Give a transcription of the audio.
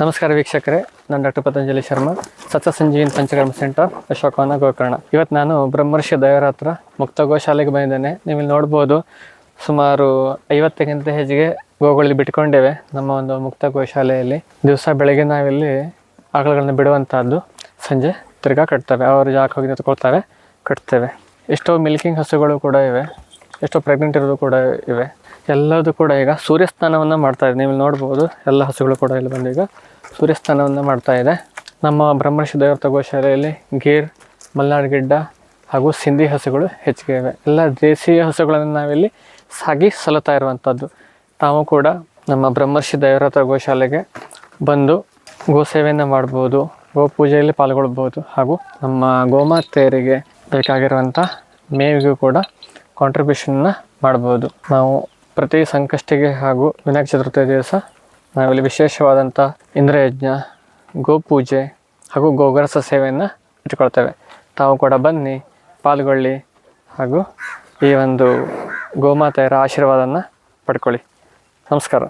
ನಮಸ್ಕಾರ ವೀಕ್ಷಕರೇ, ನಾನು ಡಾಕ್ಟರ್ ಪತಂಜಲಿ ಶರ್ಮಾ ಸತ್ಯ ಸಂಜೀವಿನ ಪಂಚಕರ್ಮ ಸೆಂಟರ್, ಅಶೋಕವನ ಗೋಕರ್ಣ. ಇವತ್ತು ನಾನು ಬ್ರಹ್ಮರ್ಷಿ ಹತ್ರ ಮುಕ್ತ ಗೋಶಾಲೆಗೆ ಬಂದಿದ್ದೇನೆ. ನೀವು ಇಲ್ಲಿ ನೋಡ್ಬೋದು ಸುಮಾರು ಐವತ್ತಕ್ಕಿಂತ ಹೆಚ್ಚಿಗೆ ಗೋಗಳಲ್ಲಿ ಬಿಟ್ಕೊಂಡೇವೆ ನಮ್ಮ ಒಂದು ಮುಕ್ತ ಗೋಶಾಲೆಯಲ್ಲಿ ದಿವಸ ಬೆಳಗ್ಗೆ ನಾವಿಲ್ಲಿ ಆಕಳುಗಳನ್ನ ಬಿಡುವಂಥದ್ದು ಸಂಜೆ ತಿರ್ಗಾ ಕಟ್ತವೆ. ಅವರು ಯಾಕೆ ಹೋಗಿ ನಿಂತ್ಕೊಳ್ತಾರೆ, ಕಟ್ತೇವೆ. ಎಷ್ಟೋ ಮಿಲ್ಕಿಂಗ್ ಹಸುಗಳು ಕೂಡ ಇವೆ, ಎಷ್ಟೋ ಪ್ರೆಗ್ನೆಂಟ್ ಇರೋದು ಕೂಡ ಇವೆ. ಎಲ್ಲದೂ ಕೂಡ ಈಗ ಸೂರ್ಯಸ್ನಾನವನ್ನು ಮಾಡ್ತಾ ಇದೆ. ನೀವು ನೋಡ್ಬೋದು, ಎಲ್ಲ ಹಸುಗಳು ಕೂಡ ಇಲ್ಲಿ ಬಂದು ಈಗ ಸೂರ್ಯಸ್ನಾನವನ್ನು ಮಾಡ್ತಾ ಇದೆ. ನಮ್ಮ ಬ್ರಹ್ಮರ್ಷಿ ದೇವರ ಗೋಶಾಲೆಯಲ್ಲಿ ಗೀರ್ ಮಲ್ನಾಡ್ ಗಿಡ್ಡ ಹಾಗೂ ಸಿಂಧಿ ಹಸುಗಳು ಹೆಚ್ಚಿಗೆ ಇವೆ. ಎಲ್ಲ ದೇಶೀಯ ಹಸುಗಳನ್ನು ನಾವಿಲ್ಲಿ ಸಾಗಿ ಸಲತಾ ಇರುವಂಥದ್ದು ತಾವು ಕೂಡ ನಮ್ಮ ಬ್ರಹ್ಮರ್ಷಿ ದೇವರ ಗೋಶಾಲೆಗೆ ಬಂದು ಗೋ ಸೇವೆಯನ್ನು ಮಾಡ್ಬೋದು, ಗೋ ಪೂಜೆಯಲ್ಲಿ ಪಾಲ್ಗೊಳ್ಬೋದು ಹಾಗೂ ನಮ್ಮ ಗೋಮಾತೆಯರಿಗೆ ಬೇಕಾಗಿರುವಂಥ ಮೇವಿಗೂ ಕೂಡ ಕಾಂಟ್ರಿಬ್ಯೂಷನ್ನ ಮಾಡ್ಬೋದು. ನಾವು ಪ್ರತಿ ಸಂಕಷ್ಟಿಗೆ ಹಾಗೂ ವಿನಾಯಕ ಚತುರ್ಥಿ ದಿವಸ ನಾವಿಲ್ಲಿ ವಿಶೇಷವಾದಂಥ ಇಂದ್ರಯಜ್ಞ, ಗೋಪೂಜೆ ಹಾಗೂ ಗೋಗರಸ ಸೇವೆಯನ್ನು ಇಟ್ಕೊಳ್ತೇವೆ ತಾವು ಕೂಡ ಬನ್ನಿ, ಪಾಲ್ಗೊಳ್ಳಿ ಹಾಗೂ ಈ ಒಂದು ಗೋಮಾತೆಯರ ಆಶೀರ್ವಾದವನ್ನು ಪಡ್ಕೊಳ್ಳಿ. ನಮಸ್ಕಾರ.